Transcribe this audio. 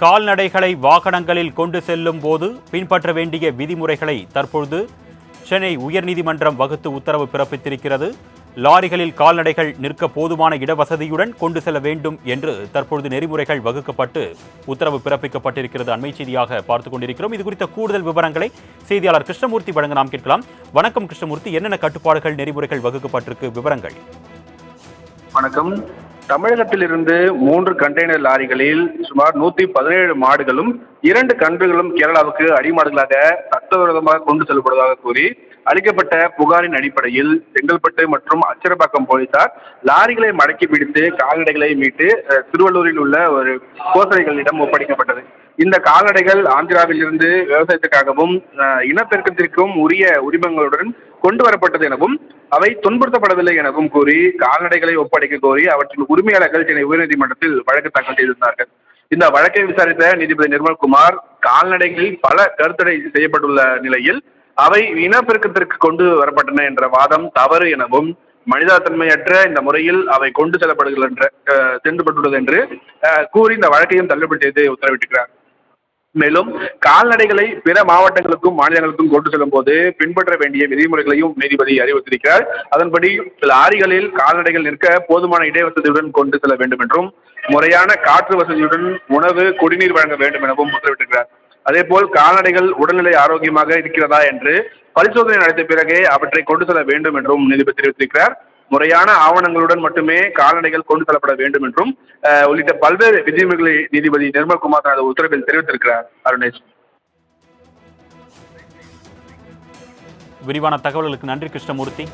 கால்நடைகளை வாகனங்களில் கொண்டு செல்லும் போது பின்பற்ற வேண்டிய விதிமுறைகளை தற்பொழுது சென்னை உயர்நீதிமன்றம் வகுத்து உத்தரவு பிறப்பித்திருக்கிறது. லாரிகளில் கால்நடைகள் நிற்க போதுமான இடவசதியுடன் கொண்டு செல்ல வேண்டும் என்று தற்பொழுது நெறிமுறைகள் வகுக்கப்பட்டு உத்தரவு பிறப்பிக்கப்பட்டிருக்கிறது. அண்மை செய்தியாக பார்த்துக் கொண்டிருக்கிறோம். இது குறித்த கூடுதல் விவரங்களை செய்தியாளர் கிருஷ்ணமூர்த்தி வழங்க நாம் கேட்கலாம். வணக்கம் கிருஷ்ணமூர்த்தி. என்னென்ன கட்டுப்பாடுகள் நெறிமுறைகள் வகுக்கப்பட்டிருக்கு? விவரங்கள். வணக்கம். தமிழகத்திலிருந்து மூன்று கண்டெய்னர் லாரிகளில் சுமார் நூத்தி பதினேழு மாடுகளும் இரண்டு கன்றுகளும் கேரளாவுக்கு அடிமாடுகளாக சட்டவிரோதமாக கொண்டு செல்லப்படுவதாக கூறி அளிக்கப்பட்ட புகாரின் அடிப்படையில் செங்கல்பட்டு மற்றும் அச்சரப்பாக்கம் போலீசார் லாரிகளை மடக்கி பிடித்து கால்நடைகளை மீட்டு திருவள்ளூரில் உள்ள ஒரு கோசலைகளிடம் ஒப்படைக்கப்பட்டது. இந்த கால்நடைகள் ஆந்திராவிலிருந்து விவசாயத்துக்காகவும் இனப்பெருக்கத்திற்கும் உரிய உரிமங்களுடன் கொண்டு வரப்பட்டது எனவும் அவை துன்புறுத்தப்படவில்லை எனவும் கூறி கால்நடைகளை ஒப்படைக்க கோரி அவற்றின் உரிமையாளர்கள் சென்னை உயர்நீதிமன்றத்தில் வழக்கு தாக்கல் செய்திருந்தார்கள். இந்த வழக்கை விசாரித்த நீதிபதி நிர்மல்குமார் கால்நடைகளில் பல கருத்தடை செய்யப்பட்டுள்ள நிலையில் அவை இனப்பெருக்கத்திற்கு கொண்டு வரப்பட்டன என்ற வாதம் தவறு எனவும் மனிதாத்தன்மையற்ற இந்த முறையில் அவை கொண்டு செல்லப்படுகின்ற சென்றுபட்டுள்ளது என்று கூறி இந்த வழக்கையும் தள்ளுபடி செய்து உத்தரவிட்டிருக்கிறார் மேலும் கால்நடைகளை பிற மாவட்டங்களுக்கும் மாநிலங்களுக்கும் கொண்டு செல்லும் போது பின்பற்ற வேண்டிய விதிமுறைகளையும் நீதிபதி அறிவுறுத்தியிருக்கிறார். அதன்படி லாரிகளில் கால்நடைகள் நிற்க போதுமான இடைவசதியுடன் கொண்டு செல்ல வேண்டும் என்றும் முறையான காற்று வசதியுடன் உணவு குடிநீர் வழங்க வேண்டும் எனவும் உத்தரவிட்டிருக்கிறார். அதேபோல் கால்நடைகள் உடல்நிலை ஆரோக்கியமாக இருக்கிறதா என்று பரிசோதனை நடத்திய பிறகே அவற்றை கொண்டு செல்ல வேண்டும் என்றும் நீதிபதி தெரிவித்திருக்கிறார். முறையான ஆவணங்களுடன் மட்டுமே கால்நடைகள் கொண்டு செல்லப்பட வேண்டும் என்றும் அஹ், உள்ளிட்ட பல்வேறு விதிமுறைகளை நீதிபதி நிர்மல்குமார் தனது உத்தரவில் தெரிவித்திருக்கிறார். அருணேஷ். விரிவான தகவல்களுக்கு நன்றி கிருஷ்ணமூர்த்தி.